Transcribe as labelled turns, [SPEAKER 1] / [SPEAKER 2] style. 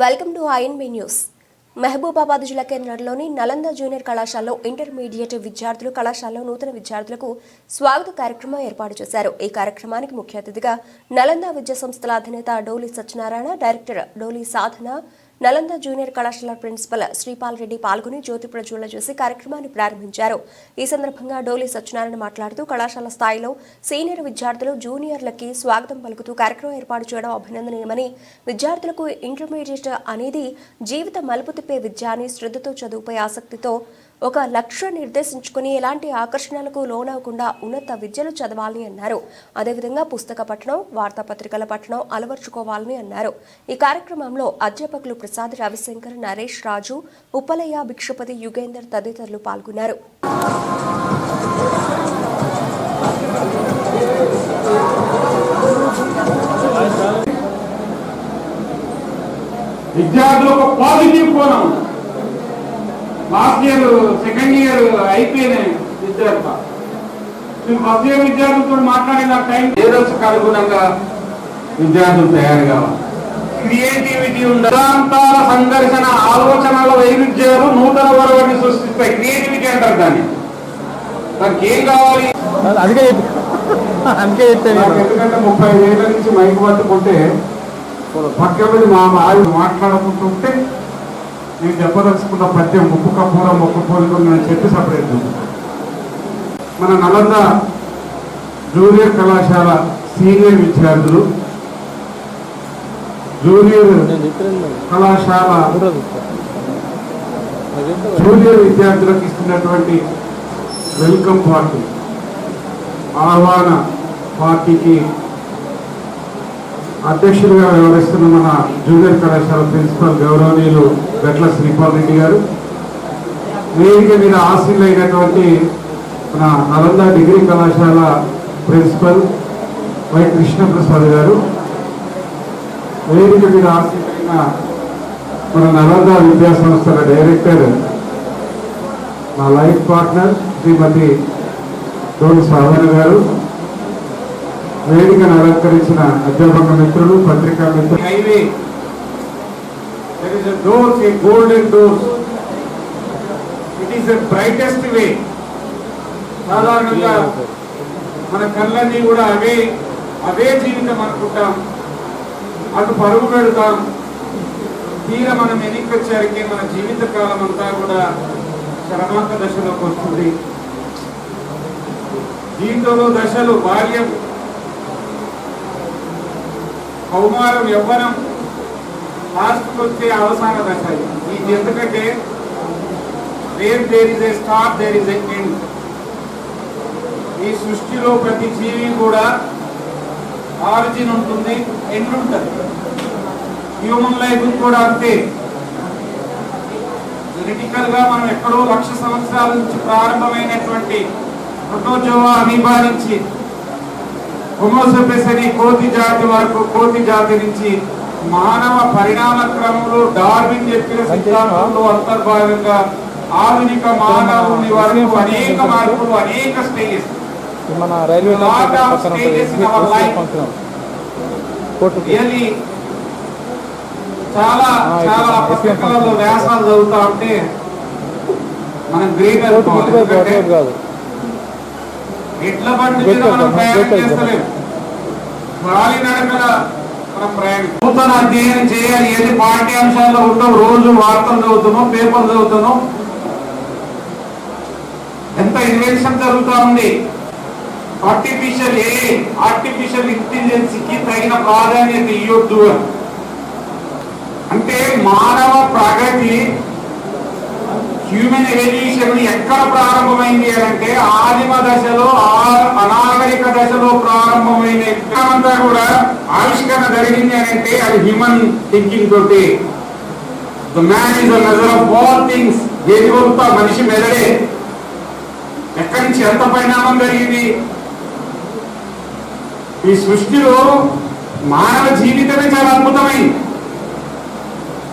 [SPEAKER 1] Welcome to INB news. Mahabubabad జిల్లా కేంద్రంలోని Nalanda junior కళాశాలలో ఇంటర్మీడియట్ విద్యార్థులు కళాశాలలో నూతన విద్యార్థులకు స్వాగత కార్యక్రమం ఏర్పాటు చేశారు. ఈ కార్యక్రమానికి ముఖ్య అతిథిగా నలంద విద్యా సంస్థల అధినేత డోలి సత్యనారాయణ డైరెక్టర్ డోలి సాధన నలంద జూనియర్ కళాశాల ప్రిన్సిపల్ శ్రీపాల్ రెడ్డి పాల్గొని జ్యోతి ప్రజ్వల చేసి కార్యక్రమాన్ని ప్రారంభించారు. ఈ సందర్భంగా డోలి సత్యనారాయణ మాట్లాడుతూ కళాశాల స్థాయిలో సీనియర్ విద్యార్థులు జూనియర్లకి స్వాగతం పలుకుతూ కార్యక్రమం ఏర్పాటు చేయడం అభినందనీయమని విద్యార్థులకు ఇంటర్మీడియట్ అనేది జీవిత మలుపు తిప్పే విద్య అని శ్రద్ధతో చదువుపై ఆసక్తితో ఒక లక్ష్యం నిర్దేశించుకుని ఎలాంటి ఆకర్షణలకు లోనవకుండా ఉన్నత విద్యలు చదవాలని అన్నారు. అదేవిధంగా పుస్తక పఠనం వార్తాపత్రికల పఠనం అలవర్చుకోవాలని అన్నారు. ఈ కార్యక్రమంలో అధ్యాపకులు ప్రసాద్ రవిశంకర్ నరేష్ రాజు ఉప్పలయ్య భిక్షపతి యుగేందర్ తదితరులు పాల్గొన్నారు.
[SPEAKER 2] విద్యార్థులకు పాజిటివ్ కోణం. లాస్ట్ ఇయర్ సెకండ్ ఇయర్ అయిపోయినాయి విద్యార్థి మేము ఫస్ట్ ఇయర్ విద్యార్థులతో మాట్లాడిన టైం లీడర్స్కి అనుగుణంగా విద్యార్థులు తయారు కావాలి. క్రియేటివిటీ ఉండాంతాల సంఘర్షణ ఆలోచనల వైవిధ్యాలు నూతన వరవడిని సృష్టిస్తాయి. క్రియేటివిటీ అంటారు దాన్ని. దానికి ఏం కావాలి
[SPEAKER 3] అందుకే అందుకే చెప్పాను
[SPEAKER 2] నాకు ఎందుకంటే ముప్పై ఏళ్ళ నుంచి మైక్ పట్టుకుంటే పక్కన మా మాట్లాడుకుంటుంటే నేను చెప్పదలుచుకున్న పద్యం ముక్కు కపూర మొక్క పోలిక నేను చెప్పి సపరేట్ మన నలంద జూనియర్ కళాశాల సీనియర్ విద్యార్థులు జూనియర్ కళాశాల జూనియర్ విద్యార్థులకు ఇస్తున్నటువంటి వెల్కమ్ పార్టీ ఆహ్వాన పార్టీకి అధ్యక్షుడిగా వ్యవహరిస్తున్న మన జూనియర్ కళాశాల ప్రిన్సిపల్ గౌరవనీయులు గట్ల శ్రీపాల్ రెడ్డి గారు. వేదిక మీద ఆశీలైనటువంటి మన నలంద డిగ్రీ కళాశాల ప్రిన్సిపల్ వై కృష్ణప్రసాద్ గారు. వేదిక మీద ఆశీలైన మన నలంద విద్యా సంస్థల డైరెక్టర్ నా లైఫ్ పార్ట్నర్ శ్రీమతి డోల్ సాధన గారు. వేదికను అలంకరించిన అధ్యాపక మిత్రులు పత్రికా మిత్రులు. Highway doors a golden doors it is a brightest way సాధారణంగా మన కళ్ళన్నీ కూడా అవే అవే జీవితం అనుకుంటాం. అటు పరుగు పెడతాం. తీర మనం ఎన్నికొచ్చారికి మన జీవిత కాలం అంతా కూడా చరమాంక దశలోకి వస్తుంది. జీవితంలో దశలు బాల్యం కౌమారం యవ్వనం లాస్ట్కి వచ్చే అవసాన దశ ఇది. ఎందుకంటే where there is a star there is a end ఈ సృష్టిలో ప్రతి జీవి కూడా ఆరిజిన్ ఉంటుంది ఎండ్ ఉంటుంది. హ్యూమన్ లైఫ్ కూడా అంతే. క్రిటికల్గా మనం ఎక్కడో లక్ష సంవత్సరాల నుంచి ప్రారంభమైనటువంటి ప్రోటోజోవా అమీబా నుంచి హోమోసెపెస్ అని కోతి జాతి వరకు కోతి జాతి నుంచి మానవ పరిణామ క్రమంలో డార్విన్ చెప్పిన సిద్ధాంతంలో అంతర్భాగంగా ఆధునిక మానవుని వరకు అనేక మార్పులు అనేక స్టేజెస్
[SPEAKER 3] మన రైల్వే
[SPEAKER 2] చాలా చాలా పుస్తకాలలో వ్యాసాలు చదువుతా ఉంటే మనం గ్రేట్
[SPEAKER 3] కోర్టు
[SPEAKER 2] అనుకోవాలి
[SPEAKER 3] గుర్తుపై
[SPEAKER 2] ఎందుకంటే
[SPEAKER 3] గొడవ కాదు.
[SPEAKER 2] ఎడ్ల బండి మీద
[SPEAKER 3] గుర్తు
[SPEAKER 2] మనం
[SPEAKER 3] గుర్తు
[SPEAKER 2] ప్రయాణం
[SPEAKER 3] గుర్తు
[SPEAKER 2] చేస్తలేం. గాలి నడకల మనం ప్రయాణం. నూతన అధ్యయనం చేయాలి. ఏది పాఠ్యాంశాల్లో ఉండవు రోజు వార్తలు చదువుతున్నాం పేపర్ చదువుతున్నాం ఎంత ఇన్వెన్షన్ జరుగుతా ఉంది. ఆర్టిఫిషియల్ ఏ ఆర్టిఫిషియల్ ఇంటెలిజెన్స్కి తగిన ప్రాధాన్యత ఇవ్వద్దు అంటే మానవ ప్రగతి హ్యూమన్ ఎవల్యూషన్ ఎక్కడ ప్రారంభమైంది అని అంటే ఆదిమ దశలో ఆ- అనాగరిక దశలో ప్రారంభమైన అంతా కూడా ఆవిష్కరణ జరిగింది అని అంటే అది హ్యూమన్ థింకింగ్ తోటి. The man is measure of all things ఏది కొంత మనిషి మెదడే. ఎక్కడి నుంచి ఎంత పరిణామం జరిగింది? ఈ సృష్టిలో మానవ జీవితమే చాలా అద్భుతమైంది.